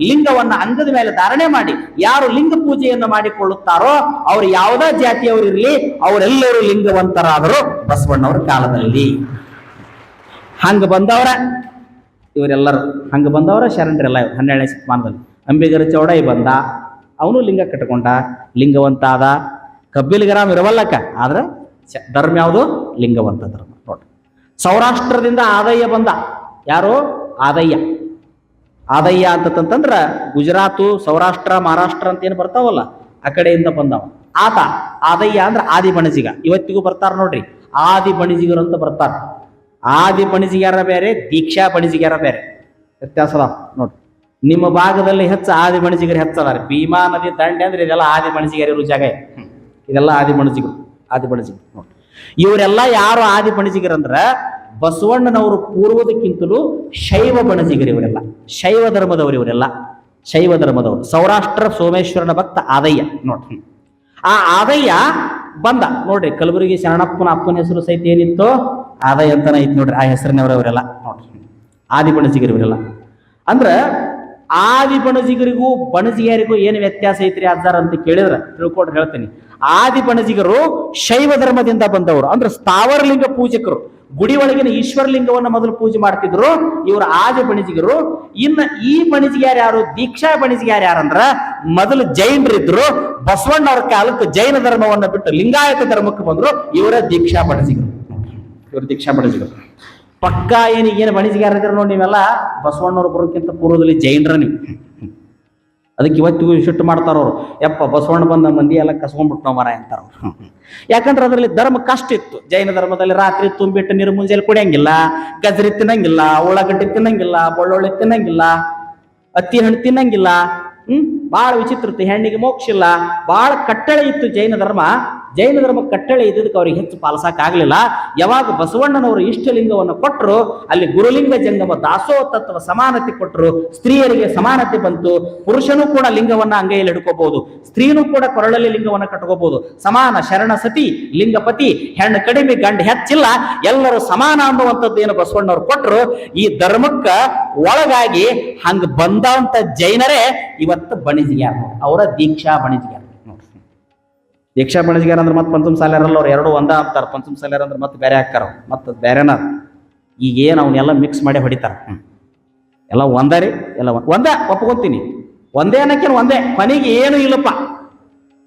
ಲಿಂಗವನ್ನ ಅಂಗದ ಮೇಲೆ ಧಾರಣೆ ಮಾಡಿ ಯಾರು ಲಿಂಗ ಪೂಜೆಯನ್ನು ಮಾಡಿಕೊಳ್ಳುತ್ತಾರೋ ಅವರು ಯಾವುದೇ ಜಾತಿಯವರಿರಲಿ ಅವರೆಲ್ಲರೂ ಲಿಂಗವಂತರಾದರು ಬಸವಣ್ಣವರ ಕಾಲದಲ್ಲಿ. ಹಂಗ ಬಂದವರ ಇವರೆಲ್ಲರೂ, ಹಂಗ ಬಂದವರ ಶರಣರೆಲ್ಲ ಇವ್ರು. ಹನ್ನೆರಡನೇ ಶತಮಾನದಲ್ಲಿ. ಅಂಬಿಗರ ಚೌಡೈ ಬಂದ, ಅವನು ಲಿಂಗ ಕಟ್ಕೊಂಡ ಲಿಂಗವಂತ ಆದ ಕಬ್ಬಿಲಿಗರಾಮ್ ಇರವಲ್ಲಕ್ಕ ಆದ್ರೆ ಧರ್ಮ ಯಾವುದು? ಲಿಂಗವಂತ ಧರ್ಮ. ನೋಡಿ ಸೌರಾಷ್ಟ್ರದಿಂದ ಆದಯ್ಯ ಬಂದ. ಯಾರು? ಆದಯ್ಯ. ಆದಯ್ಯ ಅಂತಂತಂದ್ರ ಗುಜರಾತು, ಸೌರಾಷ್ಟ್ರ, ಮಹಾರಾಷ್ಟ್ರ ಅಂತ ಏನು ಬರ್ತಾವಲ್ಲ, ಆ ಕಡೆಯಿಂದ ಬಂದವ. ಆತ ಆದಯ್ಯ ಅಂದ್ರೆ ಆದಿ ಬಣಜಿಗ. ಇವತ್ತಿಗೂ ಬರ್ತಾರ ನೋಡ್ರಿ. ಆದಿ ಬಣಿಜಿಗರು ಅಂತ ಬರ್ತಾರ. ಆದಿ ಬಣಿಜಿಗ್ಯಾರ ಬೇರೆ ದೀಕ್ಷಾ ಬಣಿಜಿಗ್ಯಾರ ಬೇರೆ ವ್ಯತ್ಯಾಸ ಅದಾವ ನೋಡ್ರಿ. ನಿಮ್ಮ ಭಾಗದಲ್ಲಿ ಹೆಚ್ಚು ಆದಿ ಬಣಿಜಿಗರು ಹೆಚ್ಚದಾರ ಭೀಮಾ ನದಿ ದಂಡೆ ಅಂದ್ರೆ ಇದೆಲ್ಲ ಆದಿ ಬಣಿಜಿಗರು ಜಾಗ. ಇದೆಲ್ಲ ಆದಿ ಬಣಿಜಿಗರು ಆದಿ ಬಣಿಜಿಗರು ನೋಡ್ರಿ. ಇವರೆಲ್ಲ ಯಾರು ಆದಿ ಬಣಿಜಿಗರು ಅಂದ್ರ ಬಸವಣ್ಣನವರು ಪೂರ್ವದಕ್ಕಿಂತಲೂ ಶೈವ ಬಣಜಿಗರು ಇವರೆಲ್ಲ ಶೈವ ಧರ್ಮದವರು ಇವರೆಲ್ಲ ಶೈವ ಧರ್ಮದವರು. ಸೌರಾಷ್ಟ್ರ ಸೋಮೇಶ್ವರನ ಭಕ್ತ ಆದಯ್ಯ, ನೋಡ್ರಿ. ಆ ಆದಯ್ಯ ಬಂದ, ನೋಡ್ರಿ, ಕಲಬುರಗಿ ಶರಣಪ್ಪನ ಅಪ್ಪನ ಹೆಸರು ಸಹಿತ ಏನಿತ್ತು, ಆದಯ್ಯ ಅಂತಾನೆ ಐತಿ ನೋಡ್ರಿ, ಆ ಹೆಸರಿನವರು ಅವರೆಲ್ಲ ನೋಡ್ರಿ. ಆದಿ ಬಣಜಿಗರು ಇವರೆಲ್ಲ ಅಂದ್ರ ಆದಿ ಬಣಜಿಗರಿಗೂ ಬಣಜಿಗರಿಗೂ ಏನು ವ್ಯತ್ಯಾಸ ಐತ್ರಿ ಅಜ್ಜಾರ ಅಂತ ಕೇಳಿದ್ರೆ? ತಿಳ್ಕೊಂಡ್ರೆ ಹೇಳ್ತೀನಿ. ಆದಿ ಬಣಜಿಗರು ಶೈವ ಧರ್ಮದಿಂದ ಬಂದವರು. ಅಂದ್ರೆ ಸ್ಥಾವರಲಿಂಗ ಪೂಜಕರು. ಗುಡಿ ಒಳಗಿನ ಈಶ್ವರಲಿಂಗವನ್ನ ಮೊದಲು ಪೂಜೆ ಮಾಡ್ತಿದ್ರು. ಇವರು ಆಜ ಬಣಿಜಿಗರು. ಇನ್ನ ಈ ಬಣಿಜಿಗ್ಯಾರ ಯಾರು? ದೀಕ್ಷಾ ಬಣಿಜಿಗ್ಯಾರ ಯಾರಂದ್ರ? ಮೊದಲು ಜೈನರಿದ್ರು ಬಸವಣ್ಣವ್ರ ಕಾಲಕ್ಕೆ ಜೈನ ಧರ್ಮವನ್ನ ಬಿಟ್ಟು ಲಿಂಗಾಯತ ಧರ್ಮಕ್ಕೆ ಬಂದ್ರು. ಇವರ ದೀಕ್ಷಾ ಬಣಿಜಿಗರು. ಇವರು ದೀಕ್ಷಾ ಬಣಿಜಿಗರು. ಪಕ್ಕ ಏನು ಏನು ಬಣಿಜಿಗಾರ ಇದ್ರು ನೋಡಿ ನೀವೆಲ್ಲ? ಬಸವಣ್ಣವ್ರು ಬರೋಕ್ಕಿಂತ ಪೂರ್ವದಲ್ಲಿ ಜೈನರ ನೀವು. ಅದಕ್ಕೆ ಇವತ್ತು ಶಿಟ್ಟು ಮಾಡ್ತಾರ ಅವ್ರು. ಯಪ್ಪ, ಬಸವಣ್ಣ ಬಂದ ಮಂದಿ ಎಲ್ಲ ಕಸ್ಕೊಂಡ್ಬಿಟ್ಟು ನಾವು ಮರ ಅಂತಾರ ಯಾಕಂದ್ರೆ ಅದರಲ್ಲಿ ಧರ್ಮ ಕಷ್ಟ ಇತ್ತು. ಜೈನ ಧರ್ಮದಲ್ಲಿ ರಾತ್ರಿ ತುಂಬಿಟ್ಟು ನೀರು ಮುಂಜಾನೆ ಕುಡಿಯಂಗಿಲ್ಲ, ಗಜರಿ ತಿನ್ನಂಗಿಲ್ಲ, ಉಳ್ಳಾಗಡ್ಡೆ ತಿನ್ನಂಗಿಲ್ಲ, ಬೆಳ್ಳುಳ್ಳಿ ತಿನ್ನಂಗಿಲ್ಲ ಹತ್ತಿ ಹಣ್ಣು ತಿನ್ನಂಗಿಲ್ಲ, ಹ್ಮ್? ಬಹಳ ವಿಚಿತ್ರ ಹೆಣ್ಣಿಗೆ ಮೋಕ್ಷ ಇಲ್ಲ. ಬಹಳ ಕಟ್ಟಳೆ ಇತ್ತು ಜೈನ ಧರ್ಮ. ಜೈನ ಧರ್ಮ ಕಟ್ಟಳೆ ಇದ್ದದಕ್ಕೆ ಅವ್ರಿಗೆ ಹೆಚ್ಚು ಪಾಲಿಸಕ್ ಆಗ್ಲಿಲ್ಲ. ಯಾವಾಗ ಬಸವಣ್ಣನವರು ಇಷ್ಟಲಿಂಗವನ್ನು ಕೊಟ್ಟರು ಅಲ್ಲಿ ಗುರುಲಿಂಗ ಜಂಗಮ ದಾಸೋ ತತ್ವ ಸಮಾನತೆ ಕೊಟ್ಟರು ಸ್ತ್ರೀಯರಿಗೆ ಸಮಾನತೆ ಬಂತು. ಪುರುಷನೂ ಕೂಡ ಲಿಂಗವನ್ನ ಅಂಗೈಯಲ್ಲಿ ಹಿಡ್ಕೋಬಹುದು ಸ್ತ್ರೀನೂ ಕೂಡ ಕೊರಳಲ್ಲಿ ಲಿಂಗವನ್ನು ಕಟ್ಕೋಬಹುದು ಸಮಾನ ಶರಣ ಸತಿ, ಲಿಂಗಪತಿ, ಹೆಣ್ಣು ಕಡಿಮೆ ಗಂಡ ಹೆಚ್ಚಿಲ್ಲ. ಎಲ್ಲರೂ ಸಮಾನ ಅನ್ನುವಂಥದ್ದು ಏನು ಬಸವಣ್ಣವ್ರು ಕೊಟ್ಟರು ಈ ಧರ್ಮಕ್ಕ ಒಳಗಾಗಿ ಹಂಗ ಬಂದಂತ ಜೈನರೇ ಇವತ್ತು ಬಣಿಜಿಗ್ಯಾರ ಅವರ ದೀಕ್ಷಾ ಬಣಿಜಿಗ್ಯಾರ ನೋಡ್ರಿ. ದೀಕ್ಷಾ ಬಣಿಜಿಗ್ಯಾರ ಅಂದ್ರೆ ಮತ್ತೆ ಪಂಚಮ ಸಾಲ್ಯಾರಲ್ಲ ಅವ್ರು ಎರಡು ಒಂದ ಅಂತಾರ ಪಂಚಮ ಸಾಲ್ಯಾರ ಅಂದ್ರೆ ಮತ್ತೆ ಬೇರೆ ಹಾಕ್ತಾರ ಮತ್ತೆ ಬೇರೆನ ಈಗ ಏನು ಅವನ್ನೆಲ್ಲ ಮಿಕ್ಸ್ ಮಾಡಿ ಹೊಡಿತಾರ. ಎಲ್ಲ ಒಂದ ರೀ, ಎಲ್ಲ ಒಂದ. ಒಪ್ಕೊಂತೀನಿ. ಒಂದೇ ಅನ್ನಕ್ಕೇನು ಒಂದೇ. ಕೊನೆಗೆ ಏನು ಇಲ್ಲಪ್ಪ.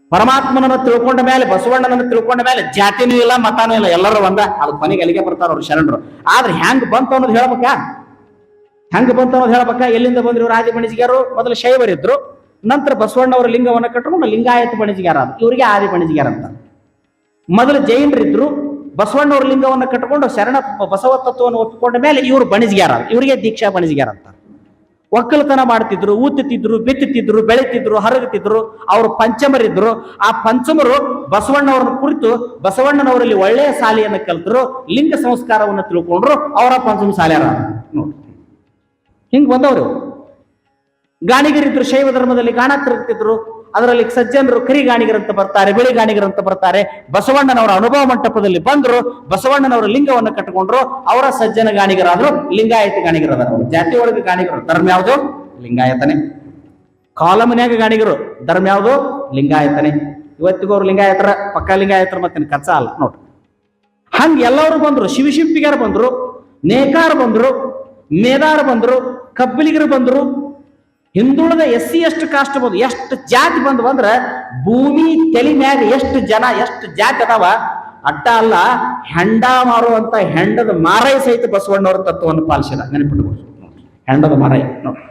ಪರಮಾತ್ಮನನ್ನ ತಿಳ್ಕೊಂಡ ಮೇಲೆ, ಬಸವಣ್ಣನನ್ನ ತಿಳ್ಕೊಂಡ ಮೇಲೆ ಜಾತಿನೂ ಇಲ್ಲ, ಮತಾನೂ ಇಲ್ಲ. ಎಲ್ಲರೂ ಒಂದ. ಅದು ಕೊನೆಗೆ ಅಲ್ಲಿಗೆ ಬರ್ತಾರ ಅವ್ರು ಶರಣರು. ಆದ್ರೆ ಹೆಂಗ್ ಬಂತು ಅನ್ನೋದು ಹೇಳ್ಬೇಕಾ? ಹೆಂಗ್ ಬಂತು ಅನ್ನೋದು ಹೇಳ್ಬೇಕಾ? ಎಲ್ಲಿಂದ ಬಂದ್ರು ರಾಜ ಬಣಿಜಿಗಾರು? ಮೊದಲು ಶೈವರಿದ್ರು. ನಂತರ ಬಸವಣ್ಣವರ ಲಿಂಗವನ್ನ ಕಟ್ಕೊಂಡು ಲಿಂಗಾಯತ ಬಣಿಜಿಗ್ಯಾರ ಅದು ಇವರಿಗೆ ಆದಿ ಬಣಿಜಿಗ್ಯಾರ ಅಂತ. ಮೊದಲು ಜೈನರಿದ್ರು ಬಸವಣ್ಣವರ ಲಿಂಗವನ್ನ ಕಟ್ಕೊಂಡು ಶರಣ ಬಸವ ತತ್ವವನ್ನು ಒಪ್ಪಿಕೊಂಡ ಮೇಲೆ ಇವರು ಬಣಿಜಿಗಾರ ಇವರಿಗೆ ದೀಕ್ಷಾ ಬಣಿಜಿಗಾರ ಅಂತ. ಒಕ್ಕಲತನ ಮಾಡ್ತಿದ್ರು ಊತುತ್ತಿದ್ರು ಬಿತ್ತುತ್ತಿದ್ರು ಬೆಳಿತಿದ್ರು ಹರಗುತ್ತಿದ್ರು ಅವರು ಪಂಚಮರಿದ್ರು. ಆ ಪಂಚಮರು ಬಸವಣ್ಣವರ ಕುರಿತು ಬಸವಣ್ಣನವರಲ್ಲಿ ಒಳ್ಳೆಯ ಶಾಲೆಯನ್ನು ಕಲ್ತರು, ಲಿಂಗ ಸಂಸ್ಕಾರವನ್ನು ತಿಳ್ಕೊಂಡ್ರು, ಅವರ ಪಂಚಮ ಶಾಲೆಯರ ನೋಡಿ. ಹಿಂಗ್ ಬಂದವರು ಗಾಣಿಗರಿದ್ರು ಶೈವ ಧರ್ಮದಲ್ಲಿ ಗಾಣ ತಿರುಗ್ತಿದ್ರು ಅದರಲ್ಲಿ ಸಜ್ಜನರು ಕರಿ ಗಾಣಿಗರಂತ ಬರ್ತಾರೆ, ಬಿಳಿ ಗಾಣಿಗರಂತ ಬರ್ತಾರೆ. ಬಸವಣ್ಣನವರ ಅನುಭವ ಮಂಟಪದಲ್ಲಿ ಬಂದ್ರು, ಬಸವಣ್ಣನವರ ಲಿಂಗವನ್ನು ಕಟ್ಟಿಕೊಂಡ್ರು, ಅವರ ಸಜ್ಜನ ಗಾಣಿಗರಾದ್ರು ಲಿಂಗಾಯತ ಗಾಣಿಗರದಾರ. ಜಾತಿ ಒಳಗೆ ಗಾಣಿಗರು, ಧರ್ಮ ಯಾವುದು? ಲಿಂಗಾಯತನೆ. ಕಾಲಮನ್ಯಾಗ ಗಾಣಿಗರು, ಧರ್ಮ ಯಾವುದು? ಲಿಂಗಾಯತನೆ. ಇವತ್ತಿಗೂ ಅವ್ರು ಲಿಂಗಾಯತರ, ಪಕ್ಕ ಲಿಂಗಾಯತರ ಮತ್ತೆ ಕಚ್ಚ ಅಲ್ಲ ನೋಡ್ರಿ ಹಂಗೆ ಎಲ್ಲರೂ ಬಂದ್ರು ಶಿವಶಿಂಪಿಗಾರ ಬಂದ್ರು, ನೇಕಾರ ಬಂದ್ರು, ಮೇದಾರ ಬಂದ್ರು ಕಬ್ಬಿಲಿಗರು ಬಂದ್ರು ಹಿಂದುಳಿದ ಎಸ್ ಸಿ ಎಷ್ಟು ಕಾಸ್ಟ್ ಬಂದು ಎಷ್ಟು ಜಾತಿ ಬಂದು ಅಂದ್ರೆ ಭೂಮಿ ತಲೆ ಮ್ಯಾಗ ಎಷ್ಟು ಜನ, ಎಷ್ಟು ಜಾತಿ ಅದಾವ? ಅಡ್ಡ ಅಲ್ಲ, ಹೆಂಡ ಮಾರುವಂತ ಹೆಂಡದ ಮಾರೈ ಸಹಿತ ಬಸವಣ್ಣವರ ತತ್ವವನ್ನು ಪಾಲಿಸಿದ. ನೆನಪಿಟ್ಕೊಂಡು ಹೆಂಡದ ಮಾರೈ. ನೋಡಿ.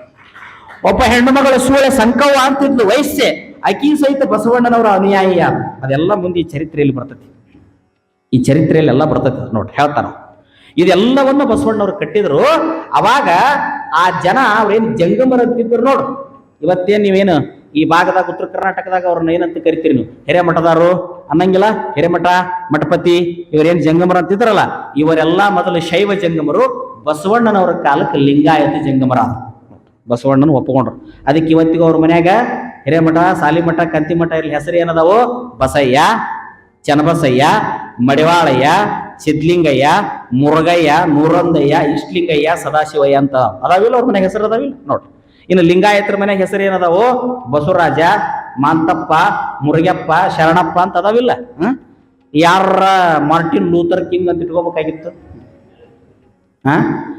ಒಬ್ಬ ಹೆಣ್ಣು ಮಗಳ ಸೂಳೆ ಸಂಕವ ಅಂತಿದ್ಲು, ವಯಸ್ಸೆ. ಅಕಿ ಸಹಿತ ಬಸವಣ್ಣನವರ ಅನುಯಾಯಿ ಯಾರು? ಅದೆಲ್ಲ ಮುಂದೆ ಈ ಚರಿತ್ರೆಯಲ್ಲಿ ಬರ್ತತಿ. ಈ ಚರಿತ್ರೆಯಲ್ಲಿ ಎಲ್ಲ ಬರ್ತತಿ ನೋಡ್ರಿ ಹೇಳ್ತಾರ ಇದೆಲ್ಲವನ್ನು ಬಸವಣ್ಣವ್ರು ಕಟ್ಟಿದ್ರು. ಅವಾಗ ಆ ಜನ ಅವ್ರೇನು ಜಂಗಮರ ಅಂತಿದ್ರು ನೋಡು. ಇವತ್ತೇನ್ ನೀವೇನು ಈ ಭಾಗದಾಗ ಉತ್ತರ ಕರ್ನಾಟಕದಾಗ ಅವ್ರನ್ನ ಏನಂತ ಕರಿತೀರಿ ನೀವು? ಹಿರೇಮಠದಾರು ಅನ್ನಂಗಿಲ್ಲ? ಹಿರೇಮಠ, ಮಠಪತಿ ಇವರೇನು ಜಂಗಮರ ಅಂತಿದ್ರಲ್ಲ ಇವರೆಲ್ಲ ಮೊದಲು ಶೈವ ಜಂಗಮರು, ಬಸವಣ್ಣನವರ ಕಾಲಕ್ಕೆ ಲಿಂಗಾಯತ ಜಂಗಮರ. ಬಸವಣ್ಣನ ಒಪ್ಪಿಕೊಂಡ್ರು ಅದಕ್ಕೆ ಇವತ್ತಿಗೂ ಅವ್ರ ಮನ್ಯಾಗ ಹಿರೇಮಠ, ಸಾಲಿಮಠ, ಕಂತಿಮಠ ಇಲ್ಲಿ ಹೆಸರು ಏನದಾವು? ಬಸಯ್ಯ, ಚನ್ನಬಸಯ್ಯ ಮಡಿವಾಳಯ್ಯ, ಸಿದ್ಲಿಂಗಯ್ಯ, ಮುರುಗಯ್ಯ, ನೂರಂದಯ್ಯ, ಇಷ್ಟಲಿಂಗಯ್ಯ, ಸದಾಶಿವಯ್ಯ ಅಂತ ಅದಾವಿಲ್ಲ ಅವ್ರ ಮನೆಗೆ ಹೆಸರು ಅದಾವಿಲ್ಲ? ನೋಡ್ರಿ. ಇನ್ನು ಲಿಂಗಾಯತರ ಮನೆ ಹೆಸರು ಏನದಾವು? ಬಸವರಾಜ, ಮಾಂತಪ್ಪ, ಮುರುಗಪ್ಪ, ಶರಣಪ್ಪ ಅಂತ ಅದಾವಿಲ್ಲ? ಹ್ಮ್? ಯಾರ ಮಾರ್ಟಿನ್ ಲೂಥರ್ ಕಿಂಗ್ ಅಂತ ಇಟ್ಕೋಬೇಕಾಗಿತ್ತು? ಹಾ?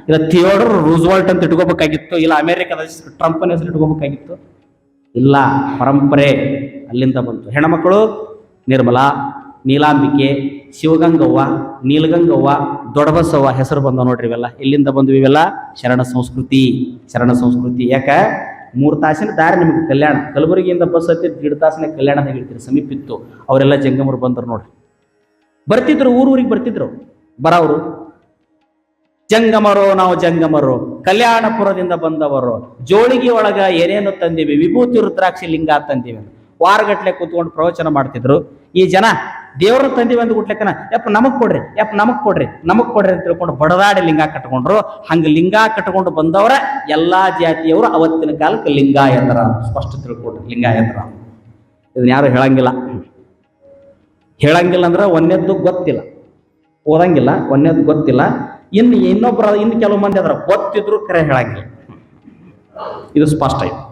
ಇಲ್ಲ ಥಿಯೋಡರ್ ರೂಸ್ವಾಲ್ಟ್ ಅಂತ ಇಟ್ಕೋಬೇಕಾಗಿತ್ತು? ಇಲ್ಲ ಅಮೆರಿಕದ ಟ್ರಂಪನ ಹೆಸರು ಇಟ್ಕೋಬೇಕಾಗಿತ್ತು? ಇಲ್ಲ, ಪರಂಪರೆ ಅಲ್ಲಿಂದ ಬಂತು. ಹೆಣ್ಮಕ್ಳು ನಿರ್ಮಲಾ ನೀಲಾಂಬಿಕೆ, ಶಿವಗಂಗವ್ವ, ನೀಲಗಂಗವ್ವ, ದೊಡ್ಡಬಸವ್ವ ಹೆಸರು ಬಂದವ ನೋಡ್ರಿ ಇವೆಲ್ಲ. ಎಲ್ಲಿಂದ ಬಂದ್ವಿ ಇವೆಲ್ಲ ಶರಣ ಸಂಸ್ಕೃತಿ ಶರಣ ಸಂಸ್ಕೃತಿ. ಯಾಕ? ಮೂರು ತಾಸಿನ ದಾರಿ ನಿಮಗೆ ಕಲ್ಯಾಣ. ಕಲಬುರಗಿಯಿಂದ ಬಸ್ ಹತ್ತಿ ದೀಡ್ ತಾಸಿನ ಕಲ್ಯಾಣ ಹೇಳ್ತೀರಿ ಸಮೀಪ ಇತ್ತು ಅವರೆಲ್ಲ ಜಂಗಮರು ಬಂದರು ನೋಡ್ರಿ. ಬರ್ತಿದ್ರು ಊರಿಗೆ ಬರ್ತಿದ್ರು. ಬರವರು. ಜಂಗಮರು, ನಾವು ಜಂಗಮರು. ಕಲ್ಯಾಣಪುರದಿಂದ ಬಂದವರು. ಜೋಳಿಗೆ ಒಳಗ ಏನೇನು ತಂದೀವಿ? ವಿಭೂತಿ, ರುದ್ರಾಕ್ಷಿ, ಲಿಂಗ ತಂದೀವಿ. ವಾರಗಟ್ಲೆ ಕೂತ್ಕೊಂಡು ಪ್ರವಚನ ಮಾಡ್ತಿದ್ರು. ಈ ಜನ ದೇವ್ರ ತಂದಿವಿ ಅಂತ ಗುಟ್ಲೆಕ್ಕನ ಯಪ್ಪ, ನಮಗ್ ಕೊಡ್ರಿ, ಯಪ್ಪ, ನಮಗ್ ಕೊಡ್ರಿ ನಮಗ್ ಕೊಡ್ರಿ ಅಂತ ತಿಳ್ಕೊಂಡು ಬಡದಾಡಿ ಲಿಂಗ ಕಟ್ಕೊಂಡ್ರು ಹಂಗ ಲಿಂಗ ಕಟ್ಕೊಂಡು ಬಂದವರ ಎಲ್ಲಾ ಜಾತಿಯವರು ಅವತ್ತಿನ ಕಾಲಕ್ಕೆ ಲಿಂಗಾಯತರ ಸ್ಪಷ್ಟ ತಿಳ್ಕೊಡ್ರಿ ಲಿಂಗಾಯತರ ಇದನ್ನ ಯಾರು ಹೇಳಂಗಿಲ್ಲ. ಹೇಳಂಗಿಲ್ಲ ಅಂದ್ರೆ ಒಂದೇದ್ದು ಗೊತ್ತಿಲ್ಲ. ಓದಂಗಿಲ್ಲ ಒಂದೇದ್ದು ಗೊತ್ತಿಲ್ಲ. ಇನ್ನು ಇನ್ನೊಬ್ಬರ ಇನ್ನು ಕೆಲವು ಮಂದಿ ಅದರ, ಗೊತ್ತಿದ್ರು ಕರೆ ಹೇಳಂಗಿಲ್ಲ. ಇದು ಸ್ಪಷ್ಟ ಇದೆ.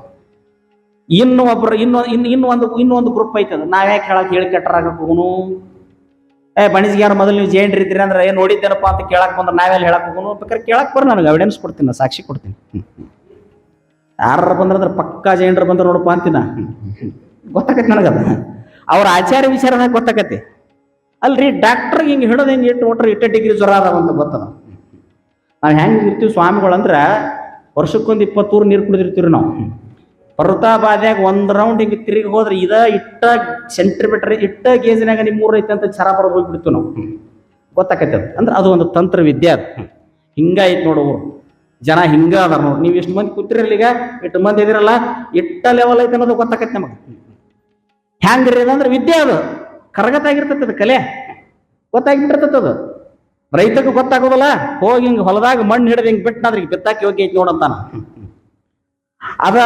ಇನ್ನು ಒಬ್ರು ಇನ್ನು ಇನ್ನು ಇನ್ನು ಒಂದು ಇನ್ನೂ ಒಂದು ಗ್ರೂಪ್ ಐತದ ನಾವ್ಯಾಕೆ ಹೇಳಕ್ ಹೇಳಿ ಕೆಟ್ಟರಾಗ ಹೋಗುನು? ಏ ಬಣಿಸ್ಗ್ಯಾರ ಮೊದಲು ನೀವು ಜೇನ್ರಿ ಇದ್ರಿ ಅಂದ್ರೆ ಏನ್ ನೋಡಿದ್ದೇನಪ್ಪ ಅಂತ ಕೇಳಕ್ ಬಂದ್ರೆ ನಾವೆಲ್ಲ ಹೇಳಕ್ ಹೋಗುನು? ಬೇಕಾದ್ರೆ ಕೇಳಕ್ ಬರ ನನಗೆ ಎವಿಡೆನ್ಸ್ ಕೊಡ್ತೀನಿ ಸಾಕ್ಷಿ ಕೊಡ್ತೀನಿ. ಯಾರ ಬಂದ್ರೆ ಪಕ್ಕಾ ಜೈನರು ಬಂದ್ರೆ ನೋಡಪ್ಪ ಅಂತಿನ? ಗೊತ್ತಾಕತಿ ನನಗದ ಅವ್ರ ಆಚಾರ ವಿಚಾರದಾಗ ಗೊತ್ತಾಕತಿ ಅಲ್ರಿ ಡಾಕ್ಟರ್ ಹಿಂಗೆ ಹಿಡಿದು ಹಿಂಗೆ ಇಟ್ಟು ಒಟ್ರೆ ಇಟ್ಟ ಡಿಗ್ರಿ ಜ್ವರ ಅದಾವ ಅಂತ ಗೊತ್ತದ. ನಾವು ಹೆಂಗೆ ಇರ್ತೀವಿ ಸ್ವಾಮಿಗಳಂದ್ರೆ, ವರ್ಷಕ್ಕೊಂದು ಇಪ್ಪತ್ತೂರು ನೀರು ಕುಡಿದಿರ್ತೀವಿ ನಾವು. ಪರ್ವತಾಬಾದ್ಯಾಗ ಒಂದು ರೌಂಡ್ ಹಿಂಗೆ ತಿರುಗಿ ಹೋದ್ರೆ ಇದ ಇಟ್ಟ ಸೆಂಟಿಮೀಟರ್ ಇಟ್ಟ ಗೇಜಿನಾಗ ನಿಮ್ಮ ಐತೆ ಅಂತ ಚರ ಬರೋದು ಹೋಗ್ಬಿಡ್ತು ನಾವು. ಗೊತ್ತಾಕೈತೆ ಅದು. ಅಂದ್ರೆ ಅದು ಒಂದು ತಂತ್ರ ವಿದ್ಯೆ ಅದು. ಹಿಂಗಾಯ್ತು ನೋಡು ಜನ ಹಿಂಗ ಅದಾರ ನೋಡಿ. ನೀವು ಎಷ್ಟು ಮಂದಿ ಕೂತಿರಲ್ಲ ಈಗ ಇಟ್ಟು ಮಂದಿ ಇದಿರಲ್ಲ, ಇಟ್ಟ ಲೆವೆಲ್ ಐತೆ ಅನ್ನೋದು ಗೊತ್ತಾಕೈತೆ ನಮಗೆ. ಹ್ಯಾಂಗ್ರಿ ಅದಂದ್ರೆ ವಿದ್ಯೆ ಅದು. ಕರಗತಾಗಿರ್ತೈತೆ ಅದು ಕಲೆ. ಗೊತ್ತಾಗಿಬಿಟ್ಟಿರ್ತೈತೆ ಅದು. ರೈತಕ್ಕೂ ಗೊತ್ತಾಗೋದಲ್ಲ. ಹೋಗಿ ಹಿಂಗೆ ಹೊಲದಾಗ ಮಣ್ಣು ಹಿಡಿದು ಹಿಂಗೆ ಬಿಟ್ಟು ಅದ್ರಿಗೆ ಬಿತ್ತಾಕಿ ಹೋಗಿ ಐತಿ ನೋಡಂತಾನ ಅದ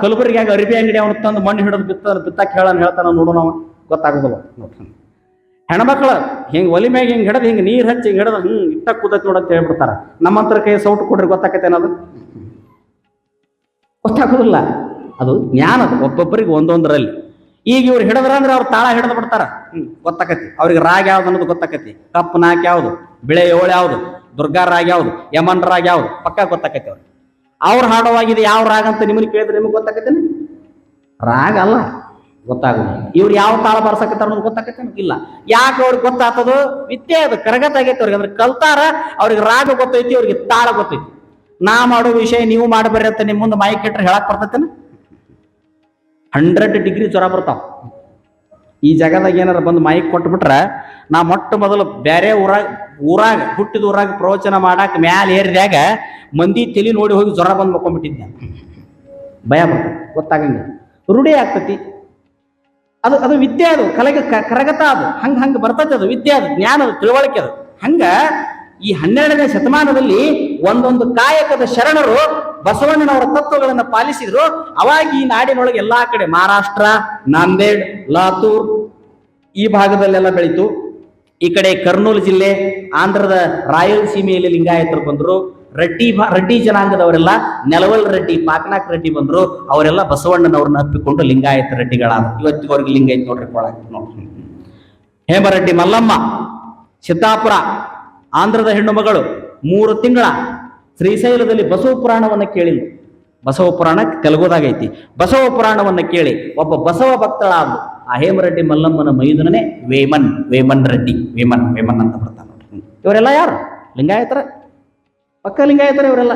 ಕಲಬುರಗಿಯಾಗ ಅರಿಬಿ ಅಂಗಡಿ ಅವನು ತಂದು ಮಣ್ಣು ಹಿಡಿದು ಬಿತ್ತ ಬಿತ್ತಾಕ ಹೇಳನ್ ಹೇಳ್ತಾನ ನೋಡೋಣ ನಾವು. ಗೊತ್ತಾಗೋದಿಲ್ಲ ನೋಡ್ತಾನೆ ಹೆಣ್ಮಕ್ಳು ಹಿಂಗೆ ಒಲಿ ಮ್ಯಾಗ ಹಿಂಗೆ ಹಿಡಿದು ಹಿಂಗೆ ನೀರು ಹಚ್ಚಿ ಹಿಂಗೆ ಹಿಡಿದು ಹ್ಞೂ ಇಟ್ಟ ಕೂದತ್ ನೋಡಂತ ಹೇಳ್ಬಿಡ್ತಾರ. ನಮ್ಮಂತರ ಕೈ ಸೌಟ್ ಕೊಡ್ರಿ ಗೊತ್ತಾಕೈತೆ ಅನ್ನೋದು ಗೊತ್ತಾಗೋದಿಲ್ಲ. ಅದು ಜ್ಞಾನ ಅದು. ಒಬ್ಬೊಬ್ಬರಿಗೆ ಒಂದೊಂದರಲ್ಲಿ. ಈಗ ಇವ್ರು ಹಿಡಿದ್ರ ಅಂದ್ರೆ ಅವ್ರು ತಾಳ ಹಿಡಿದು ಬಿಡ್ತಾರ. ಹ್ಞೂ ಗೊತ್ತಾಕತಿ. ಅವ್ರಿಗೆ ರಾಗ ಯಾವ್ದು ಅನ್ನೋದು ಗೊತ್ತಾಕತಿ. ಕಪ್ಪು ನಾಕ್ ಯಾವುದು? ಬಿಳೆ ಏಳು ಯಾವ್ದು? ದುರ್ಗಾ ರಾಗ ಯಾವುದು? ಯಮನ್ ರಾಗ ಯಾವುದು? ಪಕ್ಕ ಗೊತ್ತಾಕತಿ ಅವ್ರು ಅವ್ರು ಹಾಡುವಾಗಿದೆ, ಯಾವ ರಾಗ ಅಂತ ನಿಮಗೆ ಕೇಳಿದ್ರೆ ನಿಮಗೆ ಗೊತ್ತಾಗತ್ತೇನೆ ರಾಗ ಅಲ್ಲ, ಗೊತ್ತಾಗೋದು. ಇವ್ರು ಯಾವ ತಾಳ ಬರ್ಸಕತ್ತಾರ ಅನ್ನೋದು ಗೊತ್ತಾಗತ್ತೇನೆ ಇಲ್ಲ. ಯಾಕೆ ಅವ್ರಿಗೆ ಗೊತ್ತಾಗ್ತದೋ? ವಿದ್ಯೆ ಅದು, ಕರಗತ ಆಗೈತೆ ಅವ್ರಿಗೆ. ಅಂದ್ರೆ ಕಲ್ತಾರ, ಅವ್ರಿಗೆ ರಾಗ ಗೊತ್ತೈತಿ, ಅವ್ರಿಗೆ ತಾಳ ಗೊತ್ತೈತಿ. ನಾ ಮಾಡೋ ವಿಷಯ ನೀವು ಮಾಡಬರ್ರಿ ಅಂತ ನಿಮ್ಮ ಮುಂದೆ ಮೈಕ್ ಇಟ್ರೆ ಹೇಳಕ್ ಬರ್ತೈತೇನೆ? ಹಂಡ್ರೆಡ್ ಡಿಗ್ರಿ ಜ್ವರ ಬರ್ತಾವ. ಈ ಜಾಗದಾಗ ಏನಾರ ಬಂದು ಮೈಕ್ ಕೊಟ್ಬಿಟ್ರೆ ನಾ ಮೊಟ್ಟ ಮೊದಲು ಬೇರೆ ಊರಾಗ ಊರಾಗ, ಹುಟ್ಟಿದ ಊರಾಗ ಪ್ರವಚನ ಮಾಡಾಕ ಮ್ಯಾಲ ಏರಿದಾಗ ಮಂದಿ ತಲಿ ನೋಡಿ ಹೋಗಿ ಜ್ವರ ಬಂದು ಮಕ್ಕೊಂಡ್ಬಿಟ್ಟಿದ್ದೆ ಭಯ ಬರ್ತದೆ ಗೊತ್ತಾಗಂಗಿಲ್ಲ. ರೂಢಿ ಆಗ್ತತಿ. ಅದು ಅದು ವಿದ್ಯೆ ಅದು, ಕಲೆಗೆ ಕರಗತ ಅದು, ಹಂಗ ಹಂಗ ಬರ್ತೈತೆ ಅದು, ವಿದ್ಯೆ ಅದು, ಜ್ಞಾನ ಅದು, ತಿಳುವಳಿಕೆ ಅದು. ಹಂಗ ಈ ಹನ್ನೆರಡನೇ ಶತಮಾನದಲ್ಲಿ ಒಂದೊಂದು ಕಾಯಕದ ಶರಣರು ಬಸವಣ್ಣನವರ ತತ್ವಗಳನ್ನು ಪಾಲಿಸಿದ್ರು. ಅವಾಗ ಈ ನಾಡಿನೊಳಗೆ ಎಲ್ಲಾ ಕಡೆ ಮಹಾರಾಷ್ಟ್ರ, ನಾಂದೇಡ್, ಲಾತೂರ್ ಈ ಭಾಗದಲ್ಲೆಲ್ಲ ಬೆಳೀತು. ಈ ಕಡೆ ಕರ್ನೂಲು ಜಿಲ್ಲೆ, ಆಂಧ್ರದ ರಾಯಲಸೀಮೆಯಲ್ಲಿ ಲಿಂಗಾಯತರು ಬಂದರು. ರೆಡ್ಡಿ ರೆಡ್ಡಿ ಜನಾಂಗದವರೆಲ್ಲ ನೆಲವಲ್ ರೆಡ್ಡಿ, ಪಾಕನಾಕ್ ರೆಡ್ಡಿ ಬಂದರು. ಅವರೆಲ್ಲ ಬಸವಣ್ಣನವ್ರನ್ನ ಅಪ್ಪಿಕೊಂಡು ಲಿಂಗಾಯತ ರೆಡ್ಡಿಗಳಾದ. ಇವತ್ತಿಗವ್ರಿಗೆ ಲಿಂಗಾಯತ್ ನೋಡ್ರಿ ನೋಡ್ರಿ. ಹೇಮರೆಡ್ಡಿ ಮಲ್ಲಮ್ಮ, ಸಿದ್ದಾಪುರ, ಆಂಧ್ರದ ಹೆಣ್ಣು ಮಗಳು, ಮೂರು ತಿಂಗಳ ಶ್ರೀಶೈಲದಲ್ಲಿ ಬಸವ ಪುರಾಣವನ್ನು ಕೇಳಿಲ್ಲ. ಬಸವ ಪುರಾಣ ತೆಲುಗುದಾಗೈತಿ. ಬಸವ ಪುರಾಣವನ್ನು ಕೇಳಿ. ಒಬ್ಬ ಬಸವ ಭಕ್ತಳಾದ ಆ ಹೇಮರೆಡ್ಡಿ ಮಲ್ಲಮ್ಮನ ಮೈದುನನೇ ವೇಮನ್ ವೇಮನ್ ರೆಡ್ಡಿ, ವೇಮನ್ ವೇಮನ್ ಅಂತ ಬರ್ತಾನೆ ಇವರೆಲ್ಲ ಯಾರು? ಲಿಂಗಾಯತರ? ಪಕ್ಕ ಲಿಂಗಾಯತರ ಇವರೆಲ್ಲ?